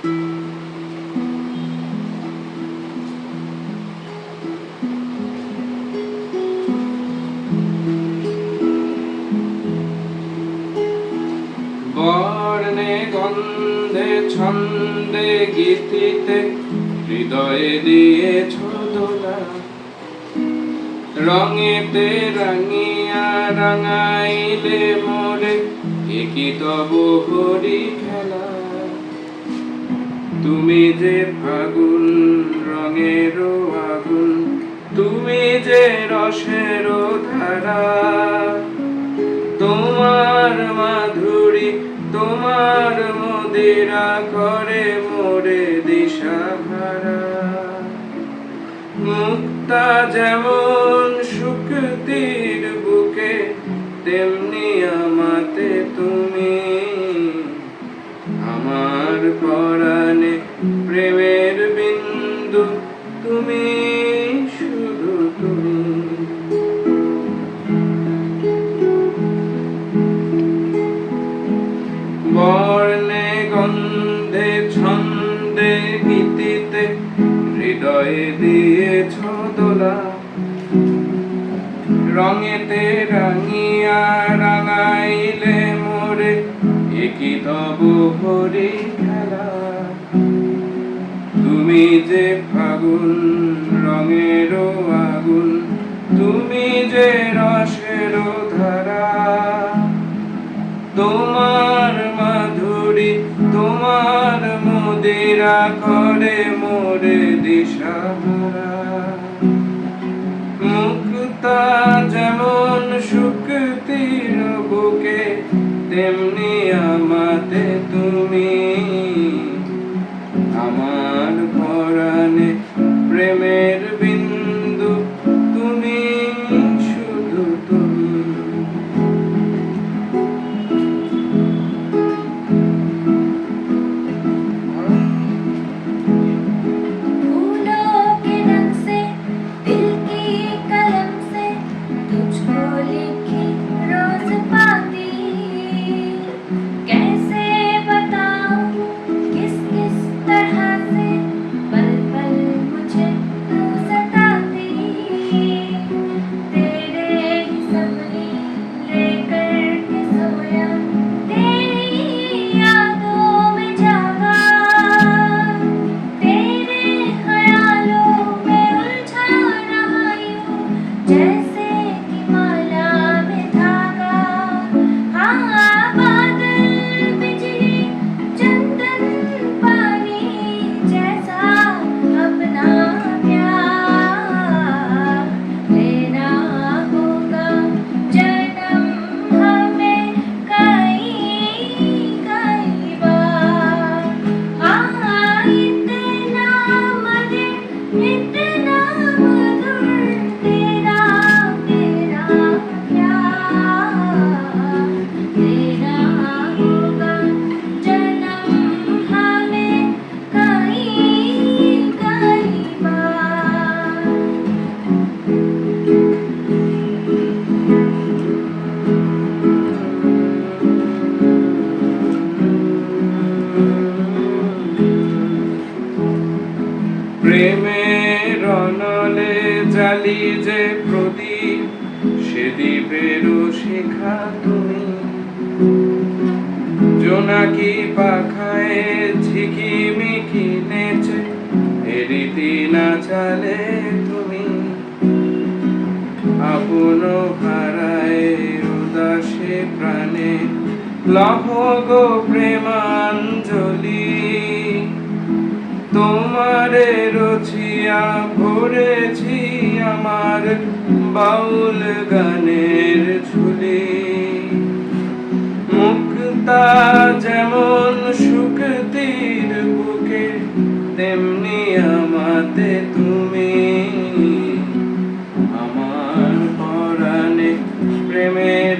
বর্ণে, গন্ধে, ছন্দে, গীতিতে হৃদয়ে দিয়েছ দোলা। রঙেতে রাঙিয়া রাঙাইলে মোরে একই তব হরি খেলা। তুমি যে ফাগুন রঙের আগুন, তুমি যে রসের ধারা, তোমার মাধুরী, তোমার মদিরা করে মোরে দিশা ভারা মুক্তা যেমন শুক্তির বুকে, তেমনি আমাতে তুমি আমার পরাণে হৃদয়ে দিয়েছ দোলা। রঙেতে রাঙিয়া রাঙাইলে মোরে, একই তব হরি খেলা। তুমি যে ফাগুন রঙের আগুন, তুমি যে রসের ধারা। তোমার মাধুরী, তোমার মুদিরা করে মোরে দিশাহারা মুক্তা যেমন শুক্তির বুকে তেমনি আমাতে তুমি প্রদীপ সে দ্বীপেরও শিখা তুমি। জোনাকি পাখায় ঝিকিমিকি নেচে এরিতি না চালে তুমি। আপন হারায় উদাসে প্রাণে, লহ গো প্রেমাঞ্জলি। তোমারে রচিয়া ভরেছি আমার বাউল গানের ঝুলি। মুক্তা যেমন সুখতির বুকে তেমনি আমাতে তুমি। আমার পরাণে প্রেমের